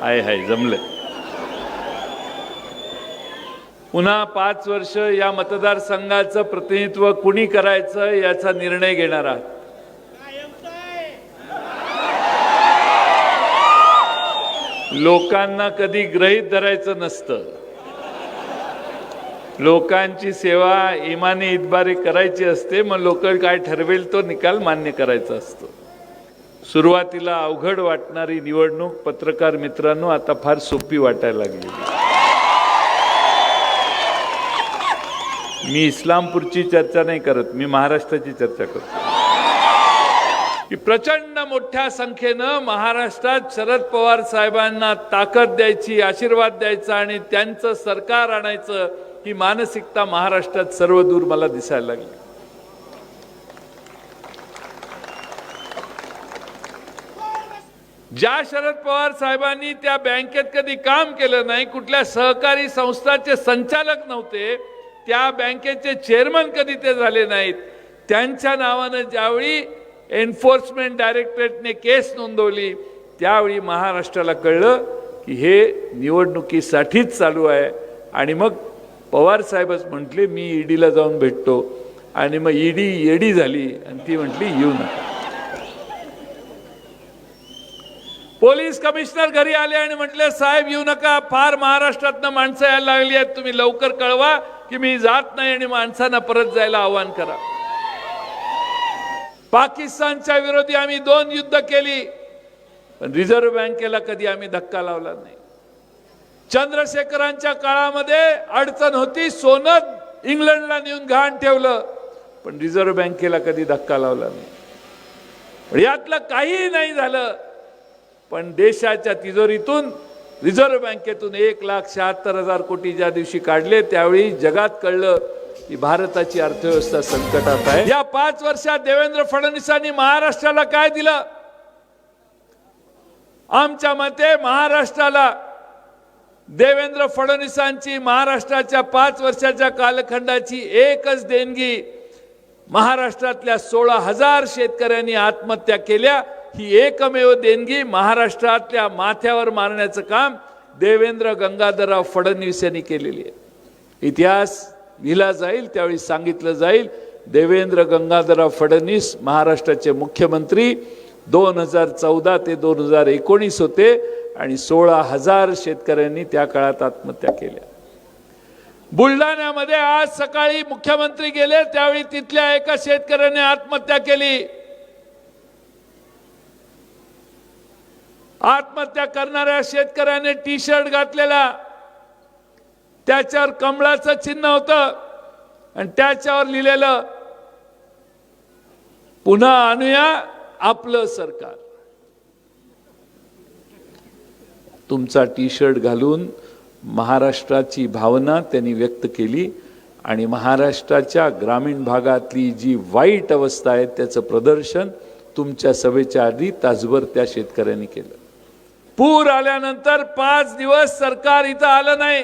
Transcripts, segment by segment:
आहे हाय जमलं. पुन्हा पाच वर्ष या मतदारसंघाचं प्रतिनिधित्व कुणी करायचं याचा निर्णय घेणार आहात? लोकांना कधी ग्रहित धरायचं नसतं. लोकांची सेवा इमाने इतबारी करायची असते मग लोक काय ठरवेल तो निकाल मान्य करायचा असतो. सुरुवातीला अवघड वाटणारी निवडणूक पत्रकार मित्रांनो आता फार सोपी वाटायला लागली. मी इस्लामपूरची चर्चा नाही करत मी महाराष्ट्राची चर्चा करतो. की प्रचंड मोठ्या संख्येनं महाराष्ट्रात शरद पवार साहेबांना ताकद द्यायची आशीर्वाद द्यायचा आणि त्यांचं सरकार आणायचं ही मानसिकता महाराष्ट्रात सर्वदूर मला दिसायला लागली. ज्या शरद पवार साहेबांनी त्या बँकेत कधी काम केलं नाही कुठल्या सहकारी संस्थाचे संचालक नव्हते त्या बँकेचे चेअरमन कधी ते झाले नाहीत. त्यांच्या नावानं ज्यावेळी एन्फोर्समेंट डायरेक्टरेटने केस नोंदवली त्यावेळी महाराष्ट्राला कळलं की हे निवडणुकीसाठीच चालू आहे. आणि मग पवार साहेबच म्हटले मी ईडीला जाऊन भेटतो. आणि मग ईडी येडी झाली आणि ती म्हटली येऊ नका. पोलीस कमिशनर घरी आले आणि म्हटले साहेब येऊ नका. फार महाराष्ट्रातनं माणसं यायला लागली आहेत. तुम्ही लवकर कळवा की मी जात नाही आणि माणसांना परत जायला आवाहन करा. पाकिस्तानच्या विरोधी आम्ही दोन युद्ध केली पण रिझर्व्ह बँकेला कधी आम्ही धक्का लावला नाही. चंद्रशेखरांच्या काळामध्ये अडचण होती सोनं इंग्लंडला नेऊन घाण ठेवलं पण रिझर्व्ह बँकेला कधी धक्का लावला नाही. यातलं काहीही नाही झालं. पण देशाच्या तिजोरीतून रिझर्व्ह बँकेतून एक लाख शहात्तर हजार कोटी ज्या दिवशी काढले त्यावेळी जगात कळलं की भारताची अर्थव्यवस्था संकटात आहे. या पाच वर्षात देवेंद्र फडणवीसांनी महाराष्ट्राला काय दिलं? आमच्या मते महाराष्ट्राला देवेंद्र फडणवीसांची महाराष्ट्राच्या पाच वर्षाच्या कालखंडाची एकच देणगी महाराष्ट्रातल्या सोळा हजार शेतकऱ्यांनी आत्महत्या केल्या. ही एकमेव देणगी महाराष्ट्रातल्या माथ्यावर मारण्याचं काम देवेंद्र गंगाधरराव फडणवीस यांनी केलेली आहे. इतिहास लिहिला जाईल त्यावेळी सांगितलं जाईल देवेंद्र गंगाधरराव फडणवीस महाराष्ट्राचे मुख्यमंत्री दोन हजार चौदा ते दोन हजार एकोणीस होते आणि सोळा हजार शेतकऱ्यांनी त्या काळात आत्महत्या केल्या. बुलढाण्यामध्ये आज सकाळी मुख्यमंत्री गेले त्यावेळी तिथल्या एका शेतकऱ्याने आत्महत्या केली. आत्महत्या करणाऱ्या शेतकऱ्याने टी शर्ट घातलेला. त्याच्यावर कमळाचं चिन्ह होतं. आणि त्याच्यावर लिहिलेलं पुन्हा आणूया आपलं सरकार. तुमचा टी शर्ट घालून महाराष्ट्राची भावना त्यांनी व्यक्त केली आणि महाराष्ट्राच्या ग्रामीण भागातली जी वाईट अवस्था आहे त्याचं प्रदर्शन तुमच्या सभेच्या आधी तासभर त्या शेतकऱ्यांनी केलं. पूर आल्यानंतर पाच दिवस सरकार इथं आलं नाही.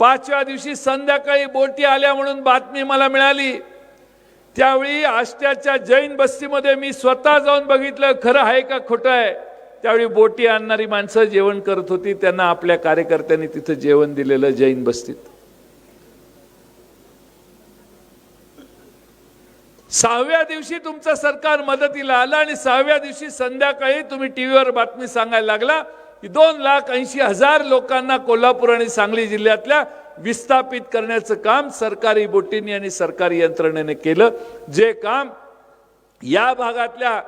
पाचव्या दिवशी संध्याकाळी बोटी आल्या म्हणून बातमी मला मिळाली. त्यावेळी आष्ट्याच्या जैन बस्तीमध्ये मी स्वतः जाऊन बघितलं खरं आहे का खोटं आहे? त्यावेळी बोटी आणणारी माणसं जेवण करत होती त्यांना आपल्या कार्यकर्त्यांनी तिथं जेवण दिलेलं जैन बस्तीत. सहाव्या दिवशी तुमचं सरकार मदतीला आलं आणि सहाव्या दिवशी संध्याकाळी तुम्ही टीव्हीवर बातमी सांगायला लागला की दोन लाख ऐंशी हजार लोकांना कोल्हापूर आणि सांगली जिल्ह्यातल्या विस्थापित करण्याचं काम सरकारी बोटींनी आणि सरकारी यंत्रणेने केलं. जे काम या भागातल्या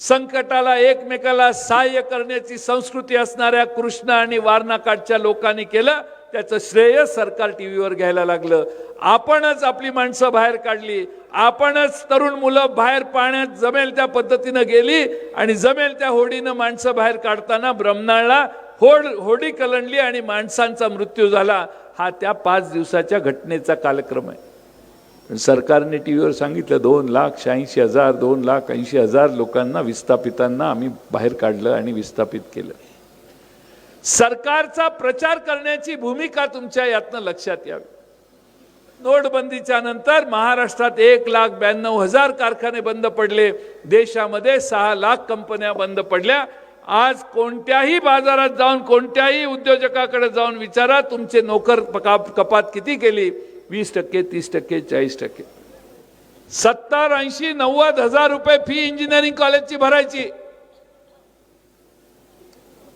संकटाला एकमेकाला सहाय्य करण्याची संस्कृती असणाऱ्या कृष्ण आणि वारणाकाठच्या लोकांनी केलं. त्याचं श्रेय सरकार टी व्हीवर घ्यायला लागलं. आपणच आपली माणसं बाहेर काढली. आपणच तरुण मुलं बाहेर पाण्यात जमेल त्या पद्धतीनं गेली आणि जमेल त्या होडीनं माणसं बाहेर काढताना ब्रह्मनाळला होड होडी कलंडली आणि माणसांचा मृत्यू झाला. हा त्या पाच दिवसाच्या घटनेचा कालक्रम आहे. सरकारने टी व्हीवर सांगितलं दोन लाख शहाऐंशी हजार दोन लाख ऐंशी हजार लोकांना विस्थापितांना आम्ही बाहेर काढलं आणि विस्थापित केलं. सरकारचा प्रचार करण्याची भूमिका तुमच्या यातनं लक्षात यावी. नोटबंदीच्या नंतर महाराष्ट्रात एक लाख ब्याण्णव हजार कारखाने बंद पडले. देशामध्ये सहा लाख कंपन्या बंद पडल्या. आज कोणत्याही बाजारात जाऊन कोणत्याही उद्योजकाकडे जाऊन विचारा तुमचे नोकर कपात किती केली? वीस टक्के तीस टक्के चाळीस टक्के. सत्तर ऐंशी नव्वद हजार रुपये फी इंजिनिअरिंग कॉलेजची भरायची.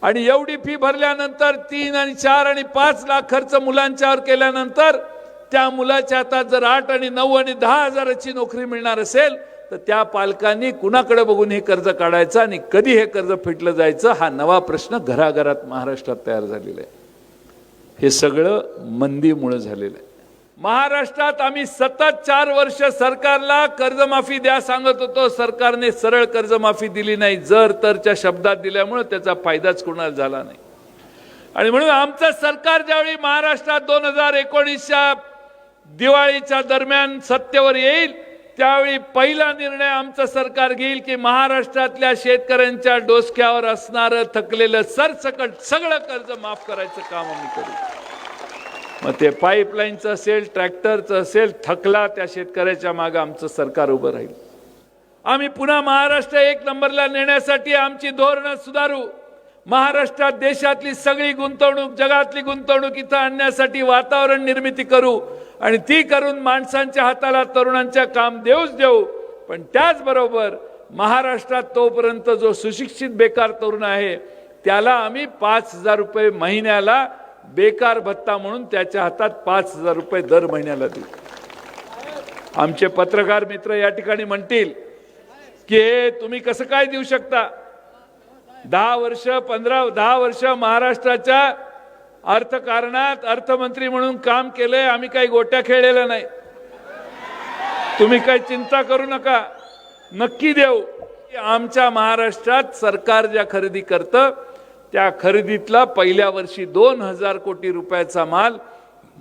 आणि एवढी फी भरल्यानंतर तीन आणि चार आणि पाच लाख खर्च मुलांच्यावर केल्यानंतर त्या मुलाच्या हातात जर आठ आणि नऊ आणि दहा हजाराची नोकरी मिळणार असेल तर त्या पालकांनी कुणाकडे बघून हे कर्ज काढायचं आणि कधी हे कर्ज फिटलं जायचं हा नवा प्रश्न घराघरात महाराष्ट्रात तयार झालेला आहे. हे सगळं मंदीमुळं झालेलं आहे. महाराष्ट्रात आम्ही सतत चार वर्ष सरकारला कर्जमाफी द्या सांगत होतो. सरकारने सरळ कर्जमाफी दिली नाही. जर तरच्या शब्दात दिल्यामुळे त्याचा फायदाच कोणाला झाला नाही. आणि म्हणून आमचं सरकार ज्यावेळी महाराष्ट्रात दोन हजार एकोणीसच्या दिवाळीच्या दरम्यान सत्तेवर येईल त्यावेळी पहिला निर्णय आमचं सरकार घेईल की महाराष्ट्रातल्या शेतकऱ्यांच्या डोसक्यावर असणारं थकलेलं सरसकट सगळं कर्ज माफ करायचं काम आम्ही करू. मग ते पाईपलाईनचं असेल ट्रॅक्टरचं असेल थकला त्या शेतकऱ्याच्या मागं आमचं सरकार उभं राहील. आम्ही पुन्हा महाराष्ट्र एक नंबरला नेण्यासाठी आमची धोरणं सुधारू. महाराष्ट्रात देशातली सगळी गुंतवणूक जगातली गुंतवणूक इथं आणण्यासाठी वातावरण निर्मिती करू आणि ती करून माणसांच्या हाताला तरुणांच्या काम देऊच देऊ. पण त्याचबरोबर महाराष्ट्रात तोपर्यंत जो सुशिक्षित बेकार तरुण आहे त्याला आम्ही पाच हजार रुपये महिन्याला बेकार भत्ता म्हणून त्याच्या हातात पाच हजार रुपये दर महिन्याला देऊ. आमचे पत्रकार मित्र या ठिकाणी म्हणतील की हे तुम्ही कसं काय देऊ शकता? दहा वर्ष पंधरा दहा वर्ष महाराष्ट्राच्या अर्थकारणात अर्थमंत्री म्हणून काम केलंय आम्ही काही गोट्या खेळलेल्या नाही. तुम्ही काही चिंता करू नका. नक्की देऊ. आमच्या महाराष्ट्रात सरकार ज्या खरेदी करतं त्या खरेदीतला पहिल्या वर्षी दोन हजार कोटी रुपयाचा माल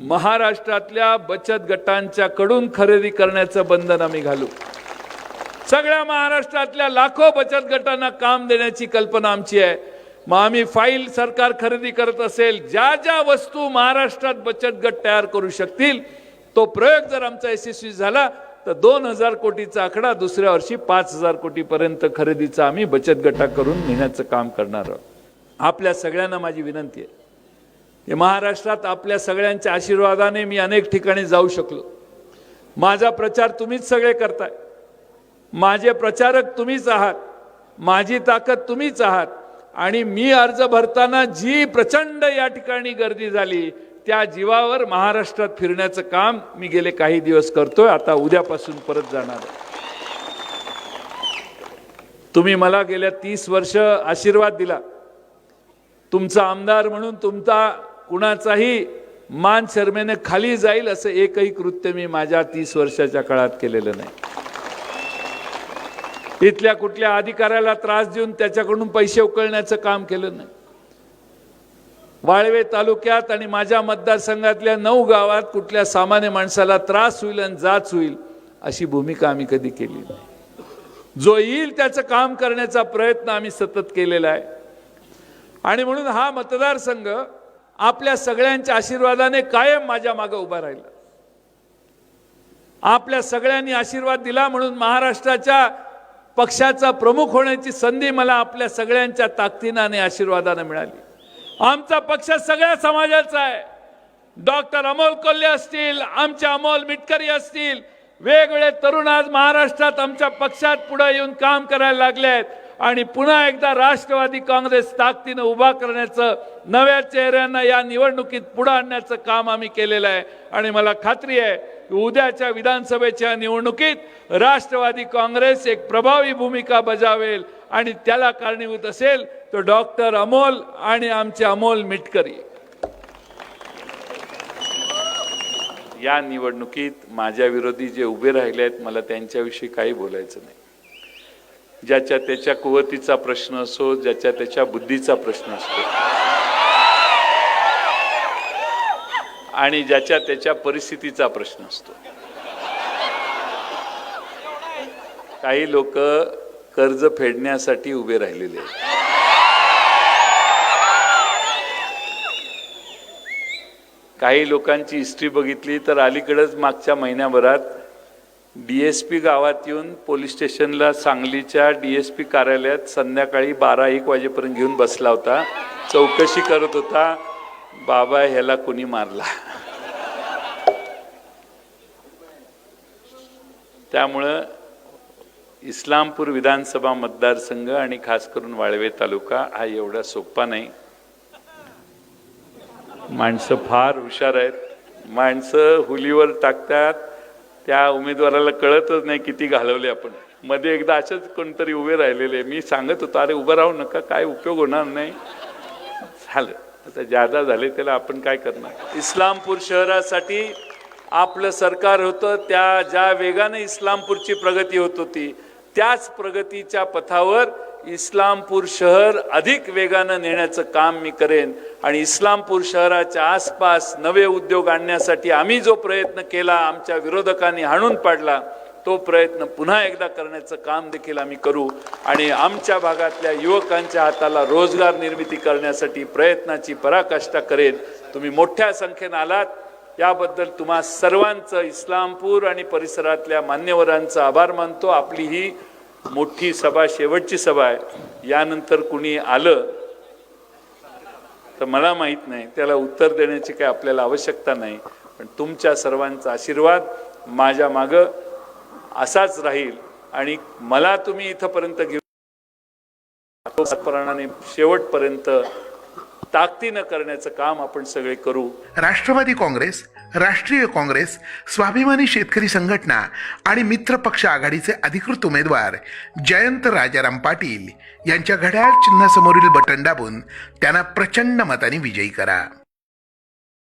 महाराष्ट्रातल्या बचत गटांच्या कडून खरेदी करण्याचं बंधन आम्ही घालू. सगळ्या महाराष्ट्रातल्या लाखो बचत गटांना काम देण्याची कल्पना आमची आहे. मग आम्ही फाईल सरकार खरेदी करत असेल ज्या ज्या वस्तू महाराष्ट्रात बचत गट तयार करू शकतील तो प्रयोग जर आमचा यशस्वी झाला तर दोन हजार कोटीचा आकडा दुसऱ्या वर्षी पाच हजार कोटीपर्यंत खरेदीचा आम्ही बचत गटा करून नेण्याचं काम करणार आहोत. आपल्या सगळ्यांना माझी विनंती आहे. की महाराष्ट्रात आपल्या सगळ्यांच्या आशीर्वादाने मी अनेक ठिकाणी जाऊ शकलो. माझा प्रचार तुम्हीच सगळे करताय. माझे प्रचारक तुम्हीच आहात. माझी ताकद तुम्हीच आहात. आणि मी अर्ज भरताना जी प्रचंड या ठिकाणी गर्दी झाली त्या जीवावर महाराष्ट्रात फिरण्याचं काम मी गेले काही दिवस करतोय. आता उद्यापासून परत जाणार आहे. तुम्ही मला गेल्या तीस वर्ष आशीर्वाद दिला. तुमचा आमदार म्हणून तुमचा कुणाचाही मान शर्मेने खाली जाईल असं एकही कृत्य मी माझ्या तीस वर्षाच्या काळात केलेलं नाही. इथल्या कुठल्या अधिकाऱ्याला त्रास देऊन त्याच्याकडून पैसे उकळण्याचं काम केलं नाही. वाळवे तालुक्यात आणि माझ्या मतदारसंघातल्या नऊ गावात कुठल्या सामान्य माणसाला त्रास होईल आणि जाच होईल अशी भूमिका आम्ही कधी केली नाही. जो येईल त्याचं काम करण्याचा प्रयत्न आम्ही सतत केलेला आहे. आणि म्हणून हा मतदारसंघ आपल्या सगळ्यांच्या आशीर्वादाने कायम माझ्या मागे उभा राहिला. आपल्या सगळ्यांनी आशीर्वाद दिला म्हणून महाराष्ट्राच्या पक्षाचा प्रमुख होण्याची संधी मला आपल्या सगळ्यांच्या ताकदीनं आणि आशीर्वादानं मिळाली. आमचा पक्ष सगळ्या समाजाचा आहे. डॉक्टर अमोल कोल्हे असतील आमचे अमोल मिटकरी असतील वेगवेगळे तरुण आज महाराष्ट्रात आमच्या पक्षात पुढे येऊन काम करायला लागले आहेत आणि पुन्हा एकदा राष्ट्रवादी काँग्रेस ताकदीनं उभा करण्याचं नव्या चेहऱ्यांना या निवडणुकीत पुढं आणण्याचं काम आम्ही केलेलं आहे. आणि मला खात्री आहे की उद्याच्या विधानसभेच्या निवडणुकीत राष्ट्रवादी काँग्रेस एक प्रभावी भूमिका बजावेल आणि त्याला कारणीभूत असेल तो डॉक्टर अमोल आणि आमचे अमोल मिटकरी. या निवडणुकीत माझ्या विरोधी जे उभे राहिले आहेत मला त्यांच्याविषयी काही बोलायचं नाही. ज्याच्या त्याच्या कुवतीचा प्रश्न असो ज्याच्या त्याच्या बुद्धीचा प्रश्न असतो. आणि ज्याच्या त्याच्या परिस्थितीचा प्रश्न असतो. काही लोक कर्ज फेडण्यासाठी उभे राहिलेले आहेत. काही लोकांची हिस्ट्री बघितली तर अलीकडंच मागच्या महिन्याभरात डी एस पी गावात येऊन पोलीस स्टेशनला सांगलीच्या डी एस पी कार्यालयात संध्याकाळी बारा एक वाजेपर्यंत घेऊन बसला होता. चौकशी करत होता बाबा ह्याला कोणी मारला? त्यामुळं इस्लामपूर विधानसभा मतदारसंघ आणि खास करून वाळवे तालुका हा एवढा सोपा नाही. माणसं फार हुशार आहेत. माणसं हुलीवर टाकतात त्या उमेदवाराला कळतच नाही किती घालवले आपण. मध्ये एकदा असेच कोणतरी उभे राहिलेले मी सांगत होतो अरे उभं राहू नका काय उपयोग होणार नाही. झालं. आता जादा झाले त्याला आपण काय करणार? इस्लामपूर शहरासाठी आपलं सरकार होतं त्या ज्या वेगाने इस्लामपूरची प्रगती होत होती त्याच प्रगतीच्या पथावर इस्लामपूर शहर अधिक वेगानं नेण्याचं काम मी करेन आणि इस्लामपूर शहराच्या आसपास नवे उद्योग आणण्यासाठी आम्ही जो प्रयत्न केला आमच्या विरोधकांनी हाणून पाडला तो प्रयत्न पुन्हा एकदा करण्याचं काम देखील आम्ही करू आणि आमच्या भागातल्या युवकांच्या हाताला रोजगार निर्मिती करण्यासाठी प्रयत्नाची पराकाष्ठा करेन. तुम्ही मोठ्या संख्येनं आलात. याबद्दल तुम्हा सर्वांचं इस्लामपूर आणि परिसरातल्या मान्यवरांचा आभार मानतो. आपली ही मोठी सभा शेवटची सभा आहे. यानंतर कुणी आलं तर मला माहीत नाही. त्याला उत्तर देण्याची काही आपल्याला आवश्यकता नाही. पण तुमच्या सर्वांचा आशीर्वाद माझ्या मागं असाच राहील आणि मला तुम्ही इथंपर्यंत घेऊन शेवटपर्यंत ताकदीनं करण्याचं काम आपण सगळे करू. राष्ट्रवादी काँग्रेस राष्ट्रीय काँग्रेस स्वाभिमानी शेतकरी संघटना आणि मित्र पक्ष आघाडीचे अधिकृत उमेदवार जयंत राजाराम पाटील यांच्या घड्याळ चिन्हासमोरील बटन दाबून त्यांना प्रचंड मताने विजयी करा.